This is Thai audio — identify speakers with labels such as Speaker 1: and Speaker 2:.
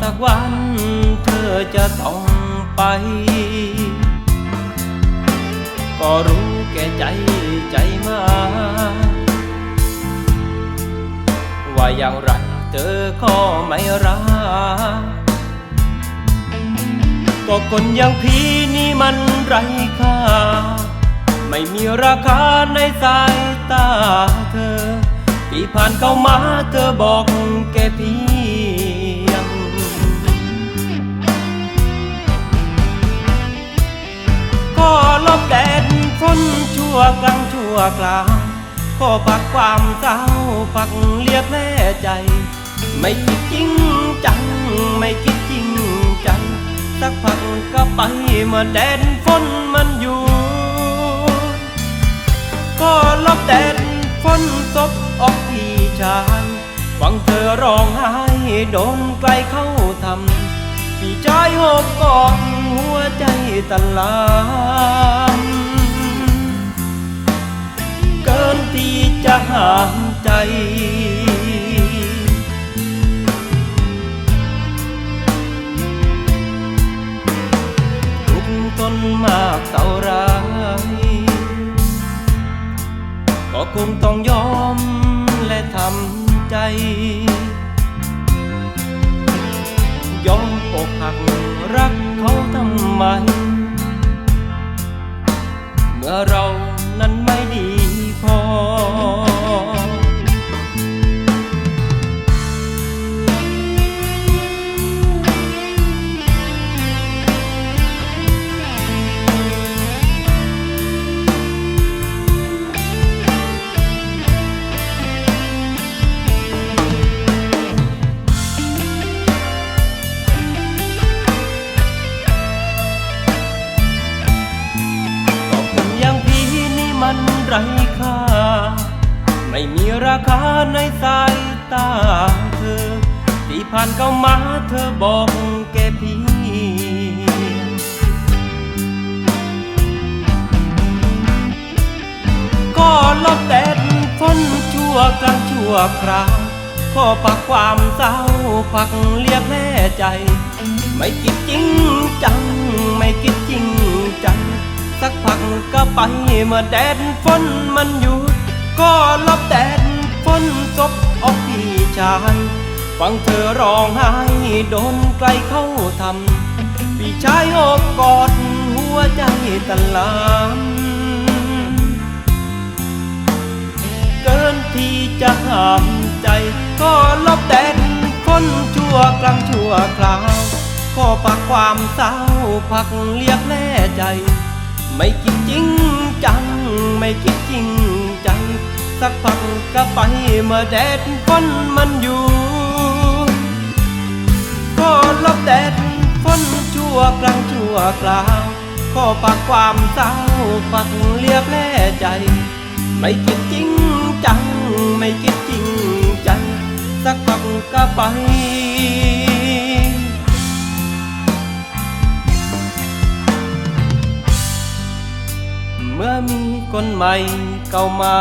Speaker 1: สักวันเธอจะต้องไป ก็รู้แก่ใจใจมา ว่าอย่างไรเธอก็ไม่รักก็คนอย่างพี่นี่มันไรค่า ไม่มีราคาในสายตาเธอ ที่ผ่านเข้ามาเธอบอกแกเพี กลางชั่วกลาง ก็ปักความเศร้าปักเลียบแผลใจ ไม่คิดจริงจัง ไม่คิดจริงจังสักพักก็ไปเมื่อแดดฝนมันอยู่ ก็ลบแดดฝนตกออกพี่ชายฟังเธอร้องไห้โดนไกลเข้าทำพี่ชายหอบกอดหัวใจตะลาม ที่จะห้ามใจทุกข์ทนมากเท่าไรก็คงต้องยอมและทำใจ ยอมอกหักรักเขาทำไม เมื่อเรานั้น ไม่มีราคาในสายตาเธอ ที่ผ่านเข้ามาเธอบอกแกเพียงก็ลบแดดฝนชั่วกลางชั่วคราวก็ปักความเศร้าพักเลียบแผลใจ ไม่คิดจริงจัง ไม่คิดจริงจัง สักพักก็ไปเมื่อแดดฝนมันหยุด ก็ลบแดดฝนซบออกพี่ชาย ฟังเธอร้องไห้โดนไกลเข้าทำพี่ชายอบกอดหัวใจตะลามเกินที่จะห้ามใจ ก็ลบแดดคนชั่วกลางชั่วคราว ก็ปักความเศร้าพักเลียกแน่ใจ ไม่คิดจริงจัง ไม่คิดจริงจัง สักพักก็ไปเมื่อแดดฝนมันอยู่ก็ลบแดดฝนชั่วกลางชั่วคราวก็ปักความเศร้าปักเลียบแน่ใจ ไม่คิดจริงจัง ไม่คิดจริงจัง สักพักก็ไป คนใหม่เข้ามา